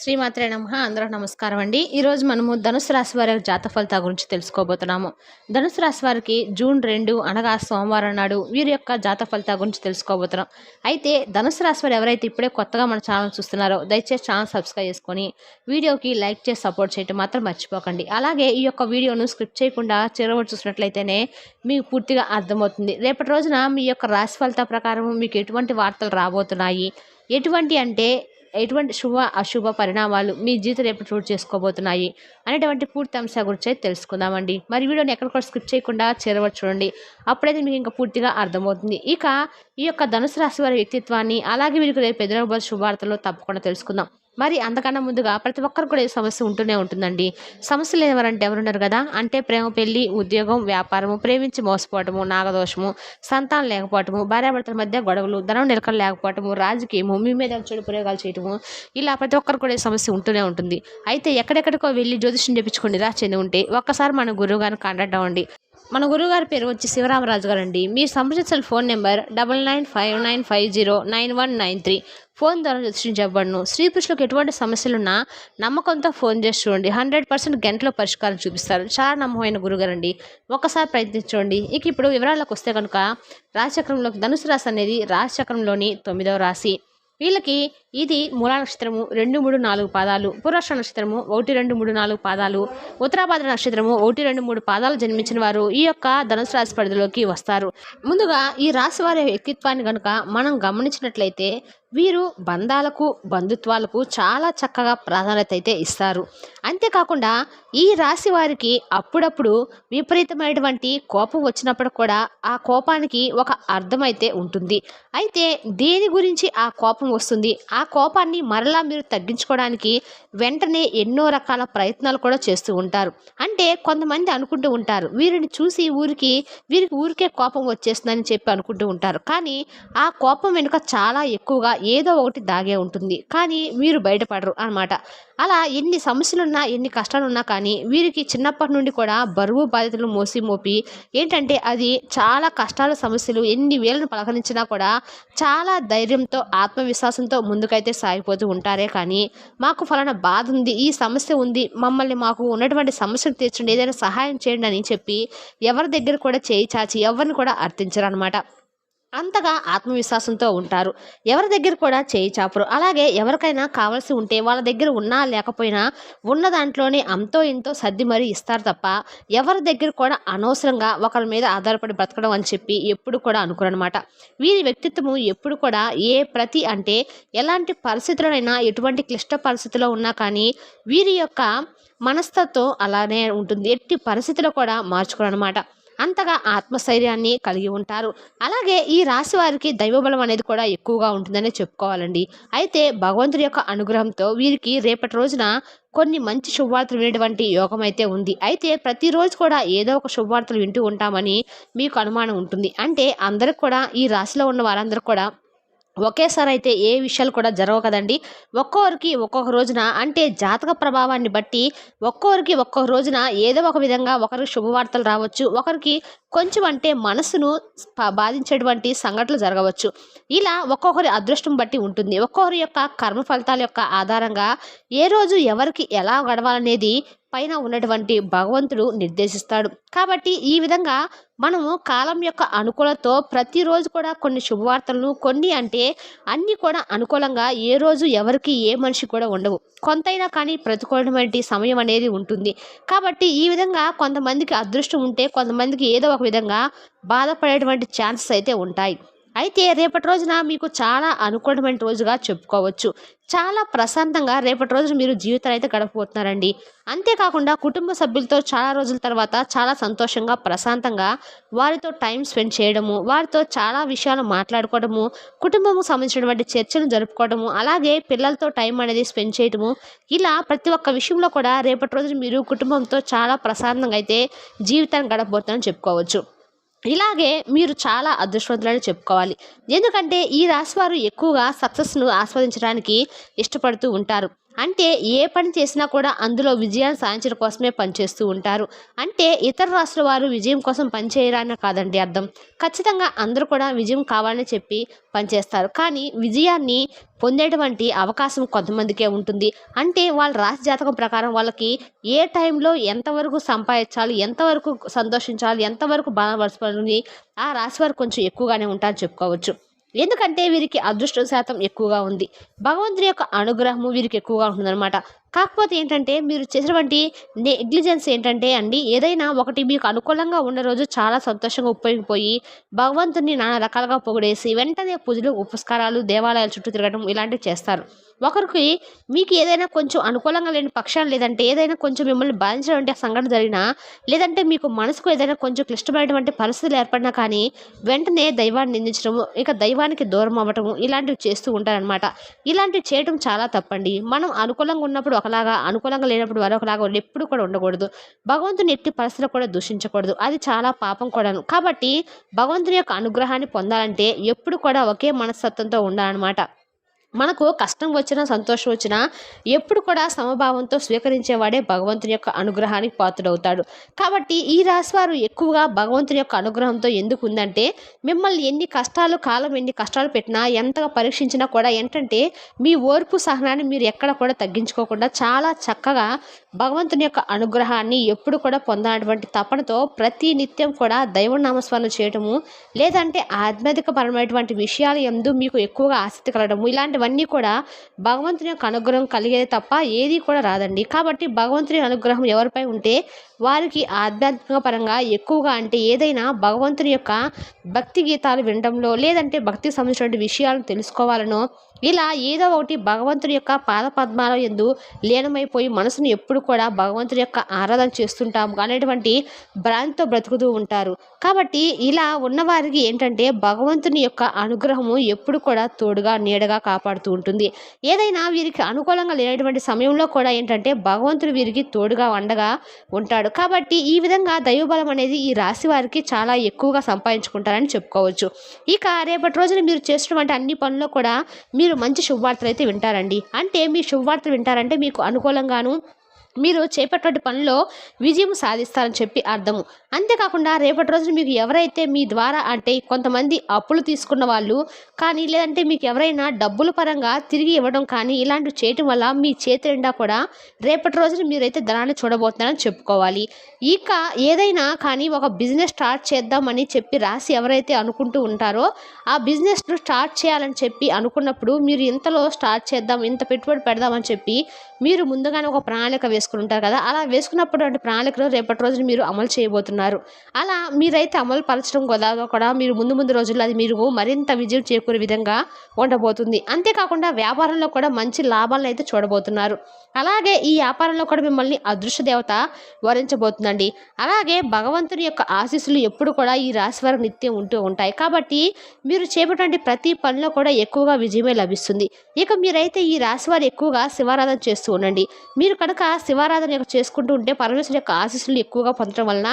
శ్రీమాత్రే నమ. అందరూ నమస్కారం అండి. ఈరోజు మనము ధనుసు రాశి వారి యొక్క ఫలితాల గురించి తెలుసుకోబోతున్నాము. ధనుసు రాశి వారికి జూన్ రెండు అనగా సోమవారం నాడు వీరి యొక్క జాత ఫలితాల గురించి తెలుసుకోబోతున్నాం. అయితే ధనుసు రాశి వారు ఎవరైతే ఇప్పుడే కొత్తగా మన ఛానల్ చూస్తున్నారో దయచేసి ఛానల్ సబ్స్క్రైబ్ చేసుకొని వీడియోకి లైక్ చేసి సపోర్ట్ చేయటం మాత్రం మర్చిపోకండి. అలాగే ఈ యొక్క వీడియోను స్క్రిప్ట్ చేయకుండా చిరవడి చూసినట్లయితేనే మీకు పూర్తిగా అర్థమవుతుంది. రేపటి రోజున మీ యొక్క రాశి ఫలితాల ప్రకారం మీకు ఎటువంటి వార్తలు రాబోతున్నాయి? ఎటువంటి అంటే ఎటువంటి శుభ అశుభ పరిణామాలు మీ జీవితం రేపు చోటు చేసుకోబోతున్నాయి అనేటువంటి పూర్తి అంశాల గురించి అయితే తెలుసుకుందామండి. మరి వీడియోని ఎక్కడ కూడా స్కిప్ చేయకుండా చేరవచ్చు చూడండి. అప్పుడైతే మీకు ఇంకా పూర్తిగా అర్థమవుతుంది. ఇక ఈ యొక్క ధనుసు రాశి వారి వ్యక్తిత్వాన్ని అలాగే వీరికి రేపు ఎదురవబోయే శుభార్తలు తప్పకుండా తెలుసుకుందాం. మరి అంతకన్నా ముందుగా ప్రతి ఒక్కరు కూడా ఈ సమస్య ఉంటూనే ఉంటుందండి. సమస్యలు ఎవరంటే ఎవరున్నారు కదా? అంటే ప్రేమ పెళ్ళి ఉద్యోగం వ్యాపారము ప్రేమించి మోసపోవటము నాగదోషము సంతానం లేకపోవటము భార్యాభర్తల మధ్య గొడవలు ధనం నిలకలు లేకపోవటము రాజకీయము మీ మీద చెడు ప్రయోగాలు చేయటము ఇలా ప్రతి ఒక్కరు కూడా ఈ సమస్య ఉంటూనే ఉంటుంది. అయితే ఎక్కడెక్కడికో వెళ్ళి జ్యోతిష్యం చేపించుకొని రా చెంది ఉంటే ఒక్కసారి మన గురువు గారిని కాంటాక్ట్ అవ్వండి. మన గురువుగారి పేరు వచ్చి శివరామరాజు గారు అండి మీరు సంప్రదించిన phone number double nine five nine five zero nine one nine three. Phone ద్వారా దర్శించబడను స్త్రీ పురుషులకు ఎటువంటి సమస్యలున్నా నమ్మకంతో ఫోన్ చేసి చూడండి. హండ్రెడ్ పర్సెంట్ గంటలో పరిష్కారం చూపిస్తారు. చాలా నమ్మకమైన గురుగారు అండి ఒకసారి ప్రయత్నించండి. ఇక ఇప్పుడు వివరాలకు వస్తే కనుక రాశిచక్రంలోకి ధనుసు రాశి అనేది రాశిచక్రంలోని తొమ్మిదవ రాశి. వీళ్ళకి ఇది మూలా నక్షత్రము రెండు మూడు నాలుగు పాదాలు పురుష నక్షత్రము ఒకటి రెండు మూడు నాలుగు పాదాలు ఉత్తరాభాద్ర నక్షత్రము ఒకటి రెండు మూడు పాదాలు జన్మించిన వారు ఈ యొక్క ధనుసు రాశి పరిధిలోకి వస్తారు. ముందుగా ఈ రాశి వారి వ్యక్తిత్వాన్ని కనుక మనం గమనించినట్లయితే వీరు బంధాలకు బంధుత్వాలకు చాలా చక్కగా ప్రాధాన్యత అయితే ఇస్తారు. అంతేకాకుండా ఈ రాశి వారికి అప్పుడప్పుడు విపరీతమైనటువంటి కోపం వచ్చినప్పుడు కూడా ఆ కోపానికి ఒక అర్థం అయితే ఉంటుంది. అయితే దేని గురించి ఆ కోపం వస్తుంది? ఆ కోపాన్ని మరలా మీరు తగ్గించుకోవడానికి వెంటనే ఎన్నో రకాల ప్రయత్నాలు కూడా చేస్తూ ఉంటారు. అంటే కొంతమంది అనుకుంటూ ఉంటారు వీరిని చూసి ఊరికి వీరికి ఊరికే కోపం వచ్చేస్తుందని చెప్పి అనుకుంటూ ఉంటారు. కానీ ఆ కోపం వెనుక చాలా ఎక్కువగా ఏదో ఒకటి దాగే ఉంటుంది. కానీ వీరు బయటపడరు అనమాట అలా ఎన్ని సమస్యలున్నా ఎన్ని కష్టాలున్నా కానీ వీరికి చిన్నప్పటి నుండి కూడా బరువు బాధ్యతలు మోసి మోపి ఏంటంటే అది చాలా కష్టాల సమస్యలు ఎన్ని వేలను పలకరించినా కూడా చాలా ధైర్యంతో ఆత్మవిశ్వాసంతో ముందుకైతే సాగిపోతూ ఉంటారే కానీ మాకు ఫలానా బాధ ఉంది ఈ సమస్య ఉంది మమ్మల్ని మాకు ఉన్నటువంటి సమస్యను తీర్చండి ఏదైనా సహాయం చేయండి అని చెప్పి ఎవరి దగ్గర కూడా చేయి చాచి ఎవరిని కూడా అర్థించరు అనమాట అంతగా ఆత్మవిశ్వాసంతో ఉంటారు. ఎవరి దగ్గర కూడా చేయి చాపరు. అలాగే ఎవరికైనా కావాల్సి ఉంటే వాళ్ళ దగ్గర ఉన్నా లేకపోయినా ఉన్న దాంట్లోనే అంతో ఇంతో సర్ది మరీ ఇస్తారు తప్ప ఎవరి దగ్గర కూడా అనవసరంగా ఒకరి మీద ఆధారపడి బ్రతకడం అని చెప్పి ఎప్పుడు కూడా అనుకోరనమాట వీరి వ్యక్తిత్వము ఎప్పుడు కూడా ఏ ప్రతి అంటే ఎలాంటి పరిస్థితులనైనా ఎటువంటి క్లిష్ట పరిస్థితిలో ఉన్నా కానీ వీరి యొక్క మనస్తత్వం అలానే ఉంటుంది. ఎట్టి పరిస్థితుల్లో కూడా మార్చుకోరనమాట అంతగా ఆత్మస్థైర్యాన్ని కలిగి ఉంటారు. అలాగే ఈ రాశి వారికి దైవబలం అనేది కూడా ఎక్కువగా ఉంటుందనే చెప్పుకోవాలండి. అయితే భగవంతుడి యొక్క అనుగ్రహంతో వీరికి రేపటి రోజున కొన్ని మంచి శుభవార్తలు వినేటువంటి యోగం అయితే ఉంది. అయితే ప్రతిరోజు కూడా ఏదో ఒక శుభవార్తలు వింటూ ఉంటామని మీకు అనుమానం ఉంటుంది. అంటే అందరికి కూడా ఈ రాశిలో ఉన్న వారందరూ కూడా ఒకేసారి అయితే ఏ విషయాలు కూడా జరగవు కదండి. ఒక్కొక్కరికి ఒక్కొక్క రోజున అంటే జాతక ప్రభావాన్ని బట్టి ఒక్కొక్కరికి ఒక్కొక్క రోజున ఏదో ఒక విధంగా ఒకరికి శుభవార్తలు రావచ్చు ఒకరికి కొంచెం అంటే మనసును బాధించేటువంటి సంఘటనలు జరగవచ్చు. ఇలా ఒక్కొక్కరి అదృష్టం బట్టి ఉంటుంది. ఒక్కొక్కరి యొక్క కర్మ ఫలితాల యొక్క ఆధారంగా ఏ రోజు ఎవరికి ఎలా గడవాలనేది పైన ఉన్నటువంటి భగవంతుడు నిర్దేశిస్తాడు. కాబట్టి ఈ విధంగా మనము కాలం యొక్క అనుకూలతో ప్రతిరోజు కూడా కొన్ని శుభవార్తలను కొన్ని అంటే అన్నీ కూడా అనుకూలంగా ఏ రోజు ఎవరికి ఏ మనిషి కూడా ఉండవు. కొంతైనా కానీ ప్రతికూలమైన సమయం అనేది ఉంటుంది. కాబట్టి ఈ విధంగా కొంతమందికి అదృష్టం ఉంటే కొంతమందికి ఏదో ఒక విధంగా బాధపడేటువంటి ఛాన్సెస్ అయితే ఉంటాయి. అయితే రేపటి రోజున మీకు చాలా అనుకూలమైన రోజుగా చెప్పుకోవచ్చు. చాలా ప్రశాంతంగా రేపటి రోజున మీరు జీవితాన్ని అయితే గడపబోతున్నారండి. అంతేకాకుండా కుటుంబ సభ్యులతో చాలా రోజుల తర్వాత చాలా సంతోషంగా ప్రశాంతంగా వారితో టైం స్పెండ్ చేయడము వారితో చాలా విషయాలు మాట్లాడుకోవడము కుటుంబము సంబంధించినటువంటి చర్చలు జరుపుకోవడము అలాగే పిల్లలతో టైం అనేది స్పెండ్ చేయడము ఇలా ప్రతి ఒక్క విషయంలో కూడా రేపటి రోజున మీరు కుటుంబంతో చాలా ప్రశాంతంగా అయితే జీవితాన్ని గడపబోతున్నారని చెప్పుకోవచ్చు. ఇలాగే మీరు చాలా అదృష్టవంతులని చెప్పుకోవాలి. ఎందుకంటే ఈ రాశి వారు ఎక్కువగా సక్సెస్ను ఆస్వాదించడానికి ఇష్టపడుతూ ఉంటారు. అంటే ఏ పని చేసినా కూడా అందులో విజయాన్ని సాధించడం కోసమే పనిచేస్తూ ఉంటారు. అంటే ఇతర రాష్ట్రాల వారు విజయం కోసం పనిచేయరాని కాదండి అర్థం. ఖచ్చితంగా అందరూ కూడా విజయం కావాలని చెప్పి పనిచేస్తారు. కానీ విజయాన్ని పొందేటువంటి అవకాశం కొంతమందికే ఉంటుంది. అంటే వాళ్ళ రాశి జాతకం ప్రకారం వాళ్ళకి ఏ టైంలో ఎంతవరకు సంపాదించాలి ఎంతవరకు సంతోషించాలి ఎంతవరకు బాధపరచుకోవాలని ఆ రాశి వారు కొంచెం ఎక్కువగానే ఉంటారని చెప్పుకోవచ్చు. ఎందుకంటే వీరికి అదృష్ట శాతం ఎక్కువగా ఉంది. భగవంతుని యొక్క అనుగ్రహము వీరికి ఎక్కువగా ఉంటుందన్నమాట. కాకపోతే ఏంటంటే మీరు చేసినటువంటి నెగ్లిజెన్స్ ఏంటంటే అండి ఏదైనా ఒకటి మీకు అనుకూలంగా ఉన్న రోజు చాలా సంతోషంగా ఉపయోగిపోయి భగవంతుని నానా రకాలుగా పొగిడేసి వెంటనే పూజలు ఉపస్కారాలు దేవాలయాల చుట్టూ తిరగడం ఇలాంటివి చేస్తారు. ఒకరికి మీకు ఏదైనా కొంచెం అనుకూలంగా లేని పక్షాలు లేదంటే ఏదైనా కొంచెం మిమ్మల్ని బాధించినటువంటి సంఘటన జరిగినా లేదంటే మీకు మనసుకు ఏదైనా కొంచెం క్లిష్టమైనటువంటి పరిస్థితులు ఏర్పడినా కానీ వెంటనే దైవాన్ని నిందించడము ఇక దైవానికి దూరం అవ్వటము ఇలాంటివి చేస్తూ ఉంటారనమాట ఇలాంటివి చేయడం చాలా తప్పండి. మనం అనుకూలంగా ఉన్నప్పుడు ఒకలాగా అనుకూలంగా లేనప్పుడు మరొకలాగా ఎప్పుడు కూడా ఉండకూడదు. భగవంతుని ఎట్టి పరిస్థితులు కూడా దూషించకూడదు. అది చాలా పాపం కూడాను. కాబట్టి భగవంతుని యొక్క అనుగ్రహాన్ని పొందాలంటే ఎప్పుడు కూడా ఒకే మనస్తత్వంతో ఉండాలన్నమాట. మనకు కష్టం వచ్చినా సంతోషం వచ్చినా ఎప్పుడు కూడా సమభావంతో స్వీకరించేవాడే భగవంతుని యొక్క అనుగ్రహానికి పాత్రుడవుతాడు. కాబట్టి ఈ రాశివారు ఎక్కువగా భగవంతుని యొక్క అనుగ్రహంతో ఎందుకు ఉందంటే మిమ్మల్ని ఎన్ని కష్టాలు కాలం ఎన్ని కష్టాలు పెట్టినా ఎంతగా పరీక్షించినా కూడా ఏంటంటే మీ ఓర్పు సహనాన్ని మీరు ఎక్కడ కూడా తగ్గించుకోకుండా చాలా చక్కగా భగవంతుని యొక్క అనుగ్రహాన్ని ఎప్పుడు కూడా పొందనటువంటి తపనతో ప్రతి నిత్యం కూడా దైవనామస్మరణ చేయటము లేదంటే ఆధ్యాత్మికపరమైనటువంటి విషయాలు ఎందు మీకు ఎక్కువగా ఆసక్తి కలగడము ఇలాంటివన్నీ కూడా భగవంతుని యొక్క అనుగ్రహం కలిగేది తప్ప ఏది కూడా రాదండి. కాబట్టి భగవంతుని అనుగ్రహం ఎవరిపై ఉంటే వారికి ఆధ్యాత్మిక పరంగా ఎక్కువగా అంటే ఏదైనా భగవంతుని యొక్క భక్తి గీతాలు వినడంలో లేదంటే భక్తికి సంబంధించిన విషయాలను తెలుసుకోవాలనో ఇలా ఏదో ఒకటి భగవంతుని యొక్క పాద పద్మాల ఎందు లీనమైపోయి మనసును ఎప్పుడు కూడా భగవంతుని యొక్క ఆరాధన చేస్తుంటాము. అనేటువంటి భ్రాంతితో బ్రతుకుతూ ఉంటారు. కాబట్టి ఇలా ఉన్నవారికి ఏంటంటే భగవంతుని యొక్క అనుగ్రహము ఎప్పుడు కూడా తోడుగా నీడగా కాపాడుతూ ఉంటుంది. ఏదైనా వీరికి అనుకూలంగా లేనటువంటి సమయంలో కూడా ఏంటంటే భగవంతుడు వీరికి తోడుగా వండగా ఉంటాడు. కాబట్టి ఈ విధంగా దైవబలం అనేది ఈ రాశి వారికి చాలా ఎక్కువగా సంపాదించుకుంటారని చెప్పుకోవచ్చు. ఇక రేపటి రోజున మీరు చేసినటువంటి అన్ని పనుల్లో కూడా మీరు మంచి శుభవార్తలు అయితే వింటారండి. అంటే మీ శుభవార్తలు వింటారంటే మీకు అనుకూలంగాను మీరు చేపట్టే పనిలో విజయం సాధిస్తారని చెప్పి అర్థము. అంతేకాకుండా రేపటి రోజున మీకు ఎవరైతే మీ ద్వారా అంటే కొంతమంది అప్పులు తీసుకున్న వాళ్ళు కానీ లేదంటే మీకు ఎవరైనా డబ్బుల పరంగా తిరిగి ఇవ్వడం కానీ ఇలాంటివి చేయటం వల్ల మీ చేతి నిండా కూడా రేపటి రోజున మీరైతే ధనాన్ని చూడబోతున్నారని చెప్పుకోవాలి. ఇక ఏదైనా కానీ ఒక బిజినెస్ స్టార్ట్ చేద్దామని చెప్పి రాసి ఎవరైతే అనుకుంటూ ఉంటారో ఆ బిజినెస్ను స్టార్ట్ చేయాలని చెప్పి అనుకున్నప్పుడు మీరు ఇంతలో స్టార్ట్ చేద్దాం ఇంత పెట్టుబడి పెడదామని చెప్పి మీరు ముందుగానే ఒక ప్రణాళిక వేసుకుని ఉంటారు కదా అలా వేసుకున్నప్పుడు అంటే ప్రణాళికలు రేపటి రోజున మీరు అమలు చేయబోతున్నారు. అలా మీరైతే అమలు పరచడం కూడా కూడా మీరు ముందు ముందు రోజుల్లో అది మీరు మరింత విజయం చేకూరే విధంగా ఉండబోతుంది. అంతేకాకుండా వ్యాపారంలో కూడా మంచి లాభాలను అయితే చూడబోతున్నారు. అలాగే ఈ వ్యాపారంలో కూడా మిమ్మల్ని అదృశ్య దేవత వరించబోతుందండి. అలాగే భగవంతుని యొక్క ఆశీస్సులు ఎప్పుడు కూడా ఈ రాశి వారు నిత్యం ఉంటూ ఉంటాయి. కాబట్టి మీరు చేపటువంటి ప్రతి పనిలో కూడా ఎక్కువగా విజయమే లభిస్తుంది. ఇక మీరైతే ఈ రాశి వారు ఎక్కువగా శివారాధన చేస్తూ ఉండండి. మీరు కనుక శివారాధన యొక్క చేసుకుంటూ ఉంటే పరమేశ్వరు యొక్క ఆశీస్సులు ఎక్కువగా పొందడం వలన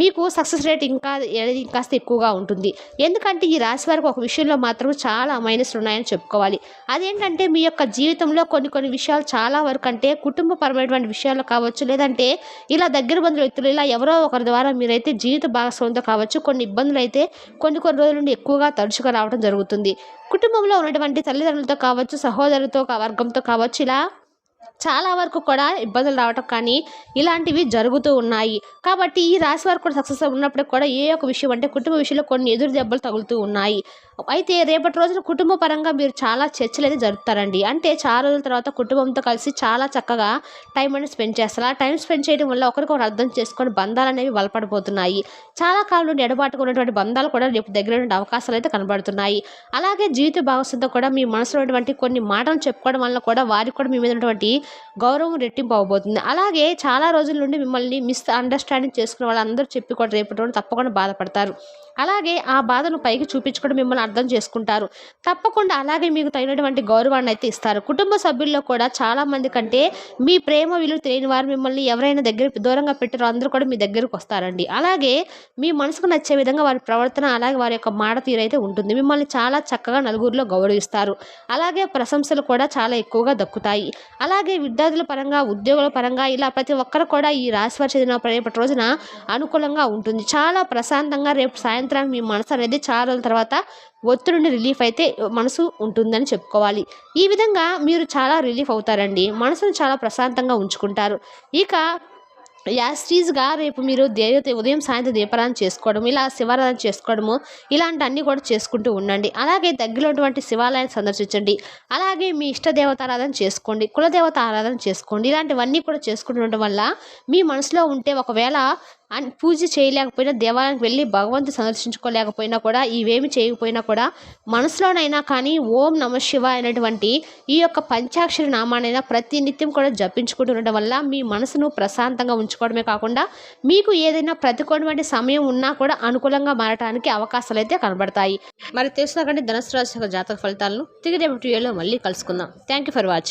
మీకు సక్సెస్ రేట్ ఇంకా అనేది ఇంకాస్త ఎక్కువగా ఉంటుంది. ఎందుకంటే ఈ రాశి వారికి ఒక విషయంలో మాత్రం చాలా మైనస్లు ఉన్నాయని చెప్పుకోవాలి. అదేంటంటే మీ యొక్క జీవితంలో కొన్ని కొన్ని విషయాలు చాలా వరకు అంటే కుటుంబపరమైనటువంటి విషయాలు కావచ్చు లేదంటే ఇలా దగ్గర బంధువుల వ్యక్తులు ఇలా ఎవరో ఒకరి ద్వారా మీరైతే జీవిత భాగస్వామితో కావచ్చు కొన్ని ఇబ్బందులు అయితే కొన్ని కొన్ని రోజుల నుండి ఎక్కువగా తరచుగా రావడం జరుగుతుంది. కుటుంబంలో ఉన్నటువంటి తల్లిదండ్రులతో కావచ్చు సహోదరులతో వర్గంతో కావచ్చు ఇలా చాలా వరకు కూడా ఇబ్బందులు రావటం కానీ ఇలాంటివి జరుగుతూ ఉన్నాయి. కాబట్టి ఈ రాశి వారు కూడా సక్సెస్ ఉన్నప్పుడు కూడా ఏ ఒక విషయం అంటే కుటుంబ విషయంలో కొన్ని ఎదురు దెబ్బలు తగులుతూ ఉన్నాయి. అయితే రేపటి రోజున కుటుంబ పరంగా మీరు చాలా చర్చలు అయితే జరుపుతారండి. అంటే చాలా రోజుల తర్వాత కుటుంబంతో కలిసి చాలా చక్కగా టైం అనేది స్పెండ్ చేస్తారు. ఆ టైం స్పెండ్ చేయడం వల్ల ఒకరికొకరు అర్థం చేసుకొని బంధాలు అనేవి బలపడిపోతున్నాయి. చాలా కాలం నుండి ఎడబాటుకు ఉన్నటువంటి బంధాలు కూడా రేపు దగ్గర ఉండే అవకాశాలు అయితే కనబడుతున్నాయి. అలాగే జీవిత భాగస్వామితో కూడా మీ మనసులో ఉన్నటువంటి కొన్ని మాటలు చెప్పుకోవడం వల్ల కూడా వారికి కూడా మీ మీద ఉన్నటువంటి గౌరవం రెట్టింపు అవబోతుంది అలాగే చాలా రోజుల నుండి మిమ్మల్ని మిస్ అండర్స్టాండింగ్ చేసుకున్న వాళ్ళందరూ చెప్పి కూడా రేపటి రోజు తప్పకుండా బాధపడతారు. అలాగే ఆ బాధను పైకి చూపించుకోవడం మిమ్మల్ని అర్థం చేసుకుంటారు. తప్పకుండా అలాగే మీకు తగినటువంటి గౌరవాన్ని అయితే ఇస్తారు. కుటుంబ సభ్యుల్లో కూడా చాలామంది కంటే మీ ప్రేమ విలువ తెలియని వారు మిమ్మల్ని ఎవరైనా దగ్గర దూరంగా పెట్టారో. అందరూ కూడా మీ దగ్గరకు వస్తారండి. అలాగే మీ మనసుకు నచ్చే విధంగా వారి ప్రవర్తన అలాగే వారి యొక్క మాట తీరు అయితే ఉంటుంది. మిమ్మల్ని చాలా చక్కగా నలుగురిలో గౌరవిస్తారు. అలాగే ప్రశంసలు కూడా చాలా ఎక్కువగా దక్కుతాయి. అలాగే అలాగే విద్యార్థుల పరంగా ఉద్యోగుల పరంగా ఇలా ప్రతి ఒక్కరు కూడా ఈ రాశి వారు చదివిన రేపటి రోజున అనుకూలంగా ఉంటుంది. చాలా ప్రశాంతంగా రేపు సాయంత్రానికి మీ మనసు అనేది చాలా రోజుల తర్వాత ఒత్తిడి నుండి రిలీఫ్ అయితే మనసు ఉంటుందని చెప్పుకోవాలి. ఈ విధంగా మీరు చాలా రిలీఫ్ అవుతారండి. మనసును చాలా ప్రశాంతంగా ఉంచుకుంటారు. ఇక యాస్టీజ్గా రేపు మీరు దేవత ఉదయం సాయంత్రం దీపారాధన చేసుకోవడం ఇలా శివారాధన చేసుకోవడము ఇలాంటి అన్నీ కూడా చేసుకుంటూ ఉండండి. అలాగే దగ్గరటువంటి శివాలయాన్ని సందర్శించండి. అలాగే మీ ఇష్ట దేవతారాధన చేసుకోండి కులదేవత ఆరాధన చేసుకోండి. ఇలాంటివన్నీ కూడా చేసుకుంటుండడం వల్ల మీ మనసులో ఉంటే ఒకవేళ అండ్ పూజ చేయలేకపోయినా దేవాలయానికి వెళ్ళి భగవంతు సందర్శించుకోలేకపోయినా కూడా ఇవేమి చేయకపోయినా కూడా మనసులోనైనా కానీ ఓం నమ శివ అనేటువంటి ఈ యొక్క పంచాక్షరి నామానైనా ప్రతి నిత్యం కూడా జపించుకుంటూ ఉండడం వల్ల మీ మనసును ప్రశాంతంగా ఉంచుకోవడమే కాకుండా మీకు ఏదైనా ప్రతికూలమైన సమయం ఉన్నా కూడా అనుకూలంగా మారటానికి అవకాశాలు అయితే కనబడతాయి. మరి తెలుసుకుంటే ధనుసు రాశి జాతక ఫలితాలను తిరిగి రేపు వీడియోలో మళ్ళీ కలుసుకుందాం. Thank you for watching